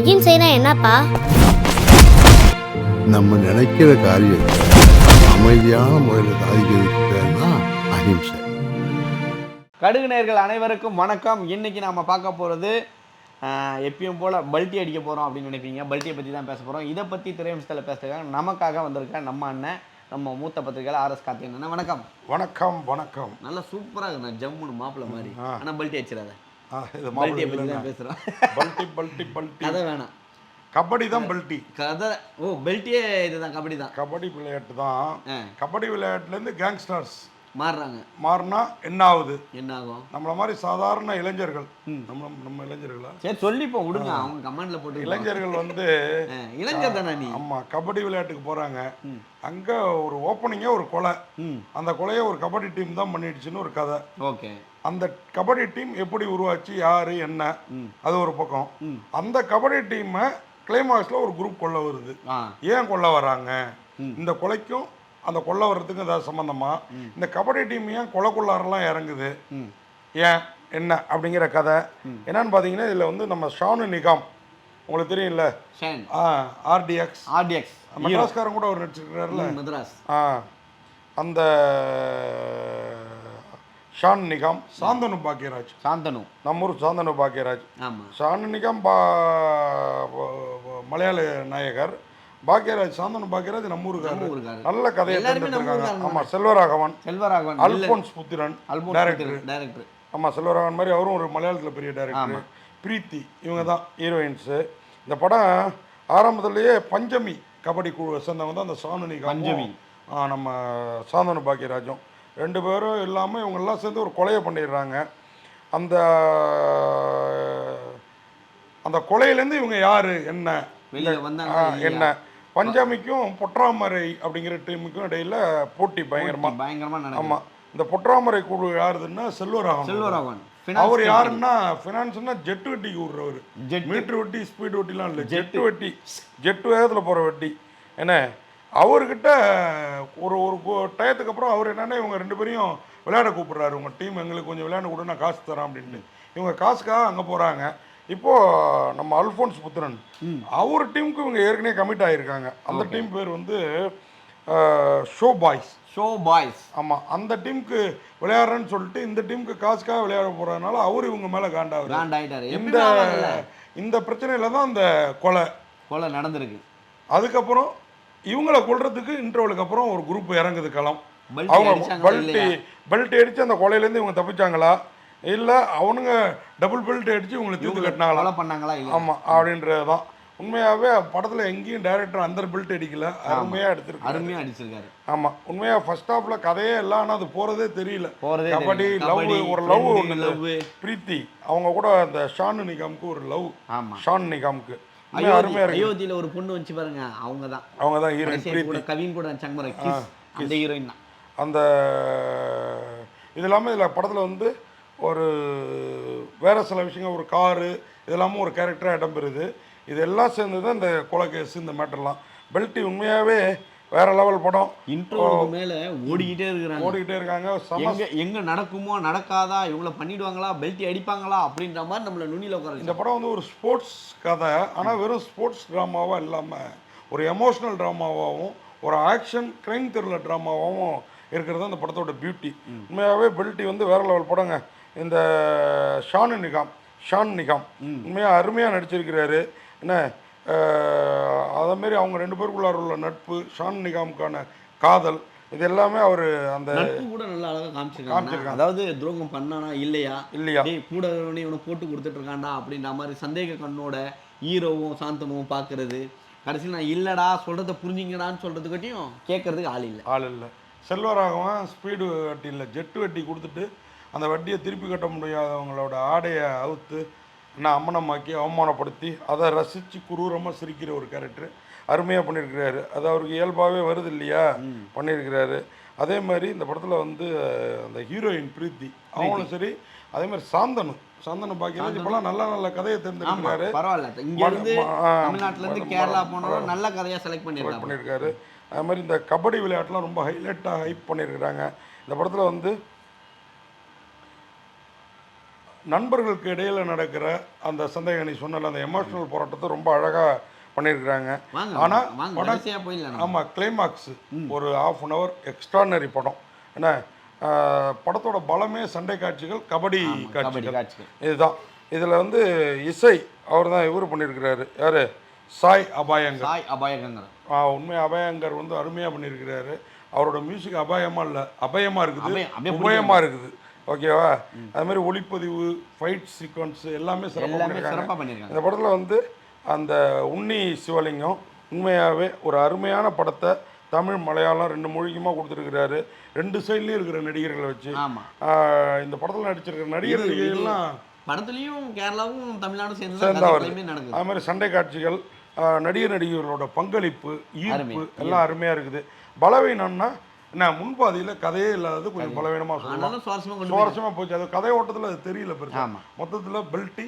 அகிம்சைனா என்னப்பா? நம்ம நினைக்கிற காரியத்தை அமைதியான முறையில் சாதிக்கிறதுக்கு பேர் தான் அஹிம்சை. கடுகு நேர்கள் அனைவருக்கும் வணக்கம். இன்னைக்கு நாம பார்க்க போகிறது எப்பயும் போல் பல்ட்டி அடிக்க போகிறோம் அப்படின்னு நினைப்பீங்க பல்ட்டியை பற்றி தான் பேச போகிறோம் இதை பற்றி திரையம்சத்தில் பேசுறதுக்காக நமக்காக வந்திருக்க நம்ம அண்ணன் நம்ம மூத்த பத்திரிகையாளர் ஆர்எஸ் கார்த்திகன் வணக்கம். வணக்கம் வணக்கம். நல்லா சூப்பராக இருக்கு ஜம்முன்னு மாப்பிள்ளை மாதிரி. ஆனால் பல்ட்டி அடிச்சிடாத. பல்ட்டியை மாப்பிள்ளை பற்றி தான். பேசுகிறோம் பல்ட்டி பல்ட்டி பல்ட்டி. கதை வேணாம். கபடி தான் பல்ட்டி. கதை ஓ பெல்ட்டியே இதுதான் கபடி தான். கபடி விளையாட்டு தான். கபடி விளையாட்டுலேருந்து கேங்ஸ்டர்ஸ் மாறுறாங்க. மாறினா என்ன ஆகுது? என்ன ஆகும்? நம்மள மாதிரி சாதாரண இளைஞர்கள். நம்ம நம்ம இளைஞர்களா? சரி சொல்லிப்போம் விடுங்க. அவங்க கமெண்ட்ல போட்டு இளைஞர்கள் வந்து இளைஞர் தானே நீ? ஆமா கபடி விளையாட்டுக்கு போறாங்க. அங்க ஒரு ஓப்பனிங்கே ஒரு கொலை. ம். அந்த கொலையை ஒரு கபடி டீம் தான் பண்ணிடுச்சுன்னு ஒரு கதை. ஓகே. அந்த கபடி டீம் எப்படி உருவாச்சு யாரு என்ன. அது ஒரு பக்கம். அந்த கபடி டீமை கிளைமாக்ஸ்ல ஒரு குரூப் கொள்ள வருது. ஏன் கொல்ல வராங்க? இந்த கொலைக்கும் அந்த கொல்ல வர்றதுக்கும் ஏதாவது சம்மந்தமா இந்த கபடி டீம் ஏன் கொலைக்குள்ளாரெல்லாம் இறங்குது? ஏன்? என்ன? அப்படிங்கிற கதை. என்னன்னு பார்த்தீங்கன்னா இதில் வந்து நம்ம ஷானு நிகாம். உங்களுக்கு தெரியும்ல? ஆர்டிஎக்ஸ் ஆர்டிஎக்ஸ் மெட்ராஸ்காரன் கூட அவர் நடிச்சிருக்கிறாருல. மദ്രാஸ் ஆ. அந்த ஷான் நிகாம் சாந்தனு பாக்கியராஜ். சாந்தனு. நம்ம ஊர் சாந்தனு பாக்கியராஜ். ஆமா. ஷானு நிகாம் பா மலையாள நாயகர். பாக்கியராஜ் சாந்தனு பாக்கியராஜ் நம்ம ஊருக்காரர். நல்ல கதையை தந்துருக்காங்க ஊருக்காரங்க. ஆமா செல்வராகவன். செல்வராகவன் அல்போன்ஸ் புத்திரன் டைரக்டர் டைரக்டர் ஆமா செல்வராகவன் மாதிரி அவரும் ஒரு மலையாளத்தில் பெரிய டைரக்டர் பிரீத்தி இவங்க தான் ஹீரோயின்ஸு இந்த படம் ஆரம்பத்திலேயே பஞ்சமி கபடி குழுவை சேர்ந்தவங்க தான் அந்த சானு நிகாம் பஞ்சமி. நம்ம சாந்தனு பாக்கியராஜும். ரெண்டு பேரும் இல்லாமல் இவங்க எல்லாம் சேர்ந்து ஒரு கொலையை பண்ணிடுறாங்க. அந்த அந்த கொலையிலேருந்து இவங்க யாரு? என்ன? என்ன? பஞ்சமிக்கும் பொற்றாமரை அப்படிங்கிற டீமுக்கும் இடையில போட்டி பயங்கரமா. பயங்கரமா நடக்கும் ஆமா. இந்த பொற்றாமரை குழு யாருதுன்னா செல்வராகவன். செல்வராகவன். அவர் யாருன்னா ஃபினான்ஸ்னா ஜெட் வட்டிக்கு விடுறவர். மீட்டர் வட்டி ஸ்பீட் வட்டிலாம் இல்லை. ஜெட் வட்டி. ஜெட் வேகத்தில் போகிற வட்டி. என்ன? அவர்கிட்ட ஒரு ஒரு டயத்துக்கு அப்புறம் அவர் என்னன்னா இவங்க ரெண்டு பேரையும் விளையாட கூப்பிடுறாரு. உங்கள் டீம் எங்களுக்கு கொஞ்சம் விளையாட கூட நான் காசு தரேன் அப்படின்ட்டு. இவங்க காசுக்காக அங்கே போகிறாங்க இப்போ நம்ம அல்ஃபோன்ஸ் புத்திரன் அவர் டீமுக்கு இவங்க ஏற்கனவே கமிட் ஆகியிருக்காங்க அந்த டீம் பேர் வந்து ஷோ பாய்ஸ் ஷோ பாய்ஸ் ஆமாம் அந்த டீமுக்கு விளையாடுறேன்னு சொல்லிட்டு இந்த டீமுக்கு காசுக்காக விளையாட போகிறதுனால அவர் இவங்க மேலே ஆயிட்டாரு இந்த? இந்த பிரச்சனையில தான் அந்த கொலை. கொலை நடந்திருக்கு. அதுக்கப்புறம் இவங்கள கொல்றதுக்கு இன்டர்வலுக்கு அப்புறம் ஒரு குரூப் இறங்குது களம். அவங்க அடிச்சாங்களா பெல்ட் அடிச்சு அந்த கொலையிலேருந்து இவங்க தப்பிச்சாங்களா? இல்லை அவனுங்க டபுள் பெல்ட் அடிச்சு இவங்களை தீர்த்து கட்டினாங்களா? பண்ணாங்களா ஆமாம் அப்படின்றது தான் உண்மையாகவே படத்தில் எங்கேயும் டைரக்டர் அந்த பெல்ட் அடிக்கல. அருமையாக எடுத்திருக்காரு. அருமையா அடிச்சிருக்காரு. ஆமா உண்மையா ஃபர்ஸ்ட் ஹாஃப்ல கதையே இல்லை ஆனா அது போறதே தெரியல. கபடி. லவ் ஒரு லவ் ஒன்று. பிரீத்தி அவங்க கூட அந்த ஷானு நிகாம்க்கு ஒரு லவ் ஷான் நிகாம்க்கு. அயோத்தியில ஒரு பொண்ணு வச்சு பாருங்க அவங்க தான் அவங்க தான் ஹீரோயின் கூட கவின் கூட நடிச்சாங்க பாருங்க அந்த ஹீரோயின் தான். அந்த இது இல்லாமல் இதில் படத்தில் வந்து ஒரு வேற சில விஷயங்கள் ஒரு காரு இது இல்லாமல் ஒரு கேரக்டராக இடம்பெறுது. இதெல்லாம் சேர்ந்து தான் இந்த கொலை கேஸ் இந்த மேட்டர்லாம் பெல்ட்டி உண்மையாகவே வேற லெவல் படம். இன்ட்ரோவுக்கு மேல ஓடிக்கிட்டே இருக்கிறாங்க. ஓடிக்கிட்டே இருக்காங்க. எங்க எங்க நடக்குமோ நடக்காதா இவங்கள பண்ணிடுவாங்களா பெல்ட்டி அடிப்பாங்களா அப்படின்ற மாதிரி நம்மள நுனியில உட்கார இந்த படம் வந்து ஒரு ஸ்போர்ட்ஸ் கதை. ஆனால் வெறும் ஸ்போர்ட்ஸ் ட்ராமாவாக இல்லாமல் ஒரு எமோஷ்னல் ட்ராமாவாகவும் ஒரு ஆக்ஷன் க்ரைம் த்ரில்லர் ட்ராமாவாகவும் இருக்கிறது அந்த படத்தோட பியூட்டி உண்மையாகவே பெல்ட்டி வந்து வேற லெவல் படங்க. இந்த ஷானு நிகாம் ஷான் நிகாம். உண்மையாக அருமையாக நடிச்சிருக்கிறாரு. என்ன அஹ், அதே மாதிரி அவங்க ரெண்டு பேருக்குள்ளார உள்ள நட்பு ஷான் நிகாமுக்கான காதல் இது எல்லாமே அவர் அந்த நட்பு கூட நல்லா அழகா காமிச்சிருக்காங்க. அதாவது துரோகம் பண்ணானா இல்லையா? இல்லையா. கூட இவனை போட்டு கொடுத்துட்டு இருக்கான்டா அப்படின்ற மாதிரி சந்தேக கண்ணோட ஹீரோவும் சாந்தனும் பார்க்கறது கடைசியில் நான் இல்லடா சொல்றத புரிஞ்சுங்கடான்னு சொல்றதுக்காட்டியும் கேட்கறதுக்கு ஆள் இல்லை. ஆள் இல்லை. செல்வராகவன் ஸ்பீடு வட்டி இல்லை ஜெட்டு வட்டி கொடுத்துட்டு அந்த வட்டியை திருப்பி கட்ட முடியாதவங்களோட ஆடையை அவுத்து நான் அம்மனமாக்கி அவமானப்படுத்தி அதை ரசித்து குரூரமாக சிரிக்கிற ஒரு கேரக்டர் அருமையாக பண்ணியிருக்கிறாரு. அது அவருக்கு இயல்பாகவே வருது இல்லையா? பண்ணியிருக்கிறாரு. அதே மாதிரி இந்த படத்தில் வந்து அந்த ஹீரோயின் பிரீத்தி அவங்களும் சரி அதே மாதிரி சாந்தனு சாந்தனு பாக்கியராஜ் இப்போலாம் நல்ல நல்ல கதையை ஆமா தெரிஞ்சிருக்கிறாரு பரவாயில்ல. இங்க இருந்து தமிழ்நாட்டுல இருந்து கேரளா போனாலும் நல்ல கதையா செலக்ட் பண்ணிருக்காங்க பண்ணியிருக்காரு. அது மாதிரி இந்த கபடி விளையாட்டுலாம் ரொம்ப ஹைலைட்டாக ஹைப் பண்ணியிருக்கிறாங்க. இந்த படத்தில் வந்து நண்பர்களுக்கு இடையில நடக்கிற அந்த சந்தேகம் நீ சொன்னல அந்த எமோஷனல் போராட்டத்தை ரொம்ப அழகா பண்ணியிருக்கிறாங்க. வாங்க ஆனா வாங்க படம் வரிசையா போயிடலாம் நம்ம. ஆமா கிளைமாக்ஸ் ஒரு ஹாஃப் அன் ஹவர் எக்ஸ்ட்ரானரி படம். என்ன? படத்தோட பலமே சண்டை காட்சிகள் கபடி காட்சிகள். இதுதான். இதுல வந்து இசை அவர் தான் இவர் பண்ணியிருக்கிறாரு. யாரு? சாய் அபாயங்கர். சாய் அபாயகங்கள் ஆ, உண்மை அபயங்கர் வந்து அருமையாக பண்ணியிருக்கிறாரு. அவரோட மியூசிக் அபாயமா இல்லை அபயமா இருக்குது. அபயம், அப்படியே உபயமா இருக்குது. ஓகேவா? அது மாதிரி ஒளிப்பதிவு ஃபைட் சீக்வன்ஸ் எல்லாமே சிறப்பாக எல்லாமே பண்ணியிருக்காங்க இந்த படத்தில் வந்து அந்த உன்னி சிவலிங்கம் உண்மையாகவே ஒரு அருமையான படத்தை தமிழ் மலையாளம் ரெண்டு மொழிக்குமா கொடுத்துருக்கிறாரு. ரெண்டு சைட்லேயும் இருக்கிற நடிகர்களை வச்சு. இந்த படத்தில் நடிச்சிருக்கிற நடிகர் இது- இது நடிகைகள்லாம் படத்துலயும் கேரளாவும் தமிழ்நாடும் சேர்ந்து அது மாதிரி சண்டை காட்சிகள் நடிகர் நடிகர்களோட பங்களிப்பு. ஈர்ப்பு எல்லாம் அருமையாக இருக்குது. பலவீனம்னா என்ன முன்பாதியில் கதையே இல்லாதது கொஞ்சம் பலவீனமாக சொல்லலாம் சுவாரஸ்யமாக போச்சு. அது கதை ஓட்டத்தில் அது தெரியல பெருசா. மொத்தத்தில் பெல்ட்டி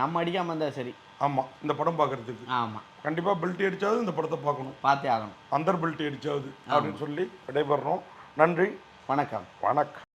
நம்ம அடிக்காம இருந்தா சரி. ஆமாம் இந்த படம் பார்க்கறதுக்கு ஆமா. கண்டிப்பாக பெல்ட்டி அடிச்சாவது இந்த படத்தை பார்க்கணும். பார்த்தே ஆகணும். அந்தர் பெல்ட்டி அடிச்சாவது அப்படின்னு சொல்லி விடைபெறணும். நன்றி. வணக்கம். வணக்கம்.